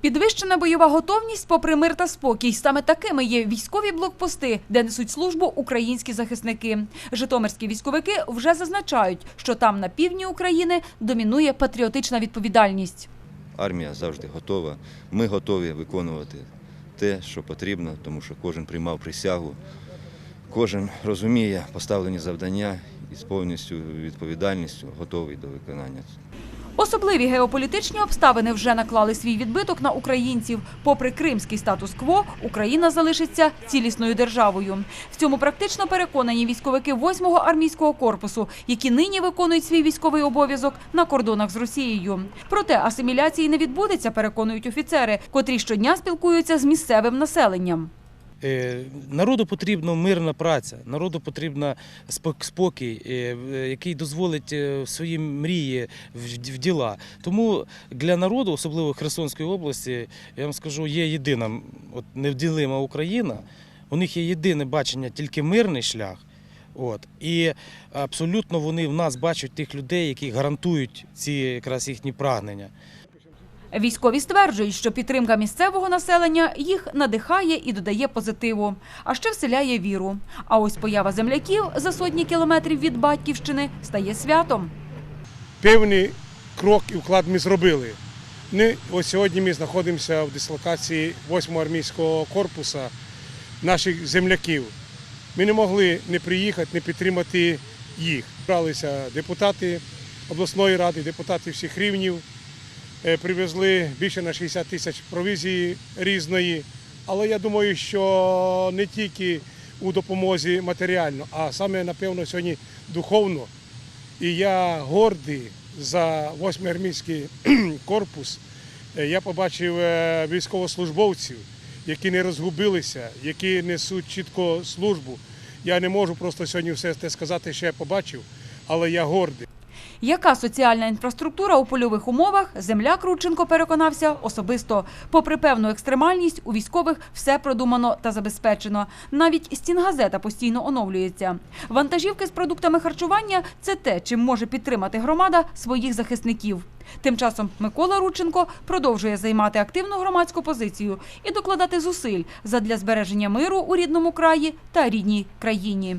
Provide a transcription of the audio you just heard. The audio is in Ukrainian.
Підвищена бойова готовність попри мир та спокій. Саме такими є військові блокпости, де несуть службу українські захисники. Житомирські військовики вже зазначають, що там на півдні України домінує патріотична відповідальність. Армія завжди готова. Ми готові виконувати те, що потрібно, тому що кожен приймав присягу, кожен розуміє поставлені завдання і з повністю відповідальністю готовий до виконання. Особливі геополітичні обставини вже наклали свій відбиток на українців. Попри кримський статус-кво, Україна залишиться цілісною державою. В цьому практично переконані військовики 8-го армійського корпусу, які нині виконують свій військовий обов'язок на кордонах з Росією. Проте асиміляції не відбудеться, переконують офіцери, котрі щодня спілкуються з місцевим населенням. Е, Народу потрібна мирна праця, народу потрібна спокій, е, який дозволить е, свої мрії в діла. Тому для народу, особливо Херсонської області, я вам скажу, є єдина от, невділима Україна. У них є єдине бачення тільки мирний шлях. От. І абсолютно вони в нас бачать тих людей, які гарантують ці якраз їхні прагнення. Військові стверджують, що підтримка місцевого населення їх надихає і додає позитиву, а ще вселяє віру. А ось поява земляків за сотні кілометрів від батьківщини стає святом. певний крок і вклад ми зробили. Ми, ось сьогодні ми знаходимося в дислокації 8-го армійського корпусу наших земляків. Ми не могли не приїхати, не підтримати їх. Бралися депутати обласної ради, депутати всіх рівнів, привезли більше на 60 тисяч провізії різної. Але я думаю, що не тільки у допомозі матеріально, а саме, напевно, сьогодні духовно. І я гордий за 8-й армійський корпус. Е, Я побачив е, військовослужбовців, які не розгубилися, які несуть чітко службу. Я не можу просто сьогодні все те сказати, що я побачив, але я гордий. Яка соціальна інфраструктура у польових умовах, земляк Рудченко переконався особисто. Попри певну екстремальність, у військових все продумано та забезпечено. Навіть стінгазета постійно оновлюється. Вантажівки з продуктами харчування – це те, чим може підтримати громада своїх захисників. Тим часом Микола Рудченко продовжує займати активну громадську позицію і докладати зусиль задля збереження миру у рідному краї та рідній країні.